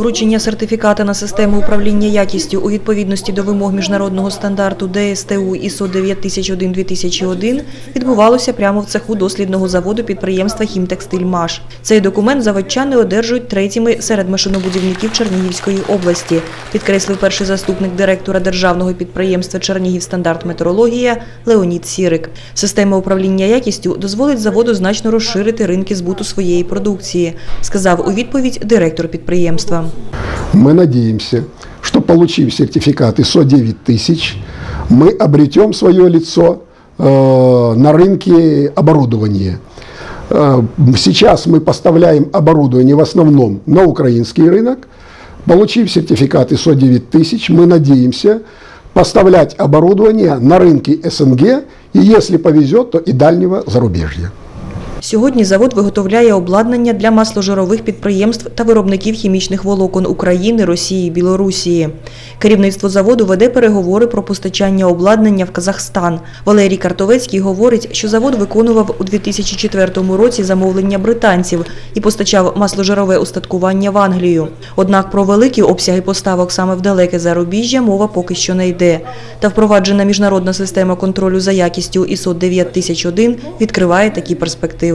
вручення сертифіката на систему управління якістю у відповідності до вимог міжнародного стандарту ДСТУ ISO 9001-2001 відбувалося прямо в цеху дослідного заводу підприємства «Хімтекстиль МАШ». Цей документ заводчани одержують третіми серед машинобудівників Чернігівської області, підкреслив перший заступник директора державного підприємства «Чернігів стандарт метрологія» Леонід Сірик. Система управління якістю дозволить заводу значно розширити ринки збуту своєї продукції, сказав у відповідь директор підприємства. Мы надеемся, что получив сертификат ISO 9000, мы обретем свое лицо э, на рынке оборудования. Э, Сейчас мы поставляем оборудование в основном на украинский рынок. Получив сертификат ISO 9000, мы надеемся поставлять оборудование на рынке СНГ и, если повезет, то и дальнего зарубежья. Сьогодні завод виготовляє обладнання для масложирових підприємств та виробників хімічних волокон України, Росії Білорусії. Керівництво заводу веде переговори про постачання обладнання в Казахстан. Валерій Картовецький говорить, що завод виконував у 2004 році замовлення британців і постачав масложирове устаткування в Англію. Однак про великі обсяги поставок саме в далеке зарубіжжя мова поки що не йде. Та впроваджена міжнародна система контролю за якістю ISO 9001 відкриває такі перспективи.